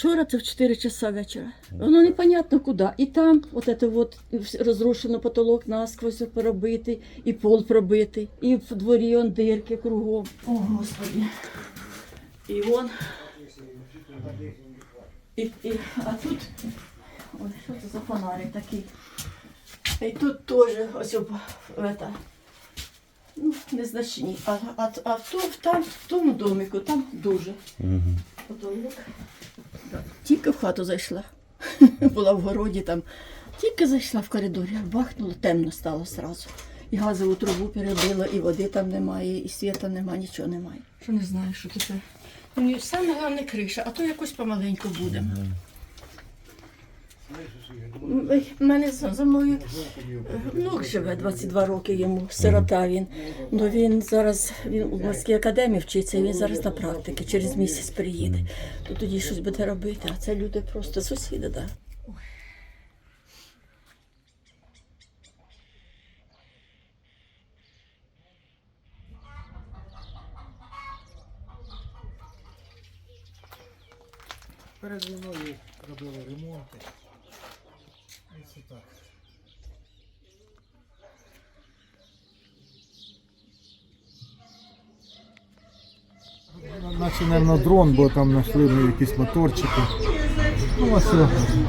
Вчора це в 4 часа вечора. Воно непонятно куди. І там от це от розрушено потолок насквозь пробитий, і пол пробитий, і в дворі он дирки кругом. О, Господи. І вон. І, і, а тут, ой, що це за фонарик такий? І тут теж ось об, это, ну, незначні. А, а, а в, ту- там, в тому домику, там дуже. Потолок. Тільки в хату зайшла. Була в городі там. Тільки зайшла в коридорі, бахнуло, темно стало одразу. І газову трубу перебила, і води там немає, і світа немає, нічого немає. Що не знаю, що таке. Мені саме головне криша, а то якось помаленьку буде. У мене за, за мною внук живе 22 роки йому, сирота він. Ну він зараз він у морській академії вчиться, він зараз на практики, через місяць приїде. То тоді щось буде робити, а це люди просто сусіди, так. Да. Перед війною робили ремонти. І так. Наче, мабуть, дрон, бо там знайшли ми якісь моторчики. Ну, ось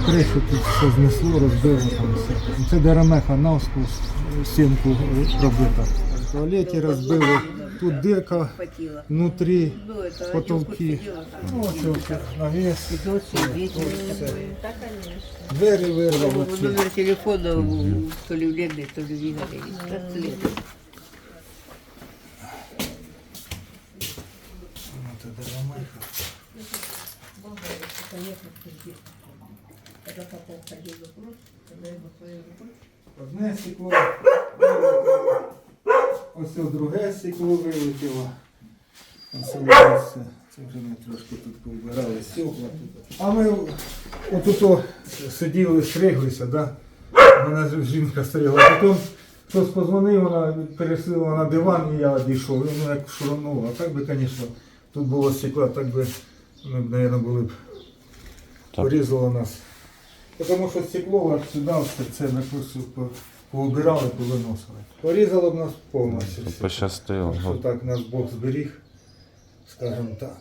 кришу тут все знесло, розбило там все. Це деремеха навскус стінку пробита. В туалеті розбили. Тут дирка внутрі, потолки. Ну, ось ось навіс. Двері вирвало. ці. Номер телефона у- то ли у Лены, то ли у Игоря есть. Браслет. Ну, це деремеха. Одне стекло вилетіло. Ось друге стекло вилетіло. Це. Вже ми трошки тут повбирали стекла. А ми отут сиділи, стриглися, да? Мене жінка стригла. Потім хтось позвонив, вона пересила на диван і я одійшов. І воно як шурунуло. А так би, звісно, тут було стекло, так би ми б, мабуть, були б порізало нас. Тому що стекло аж сюди, це ми просто по- поубирали, повиносили. Порізало б нас повністю. Пощастило. Так що так нас Бог зберіг, скажімо так.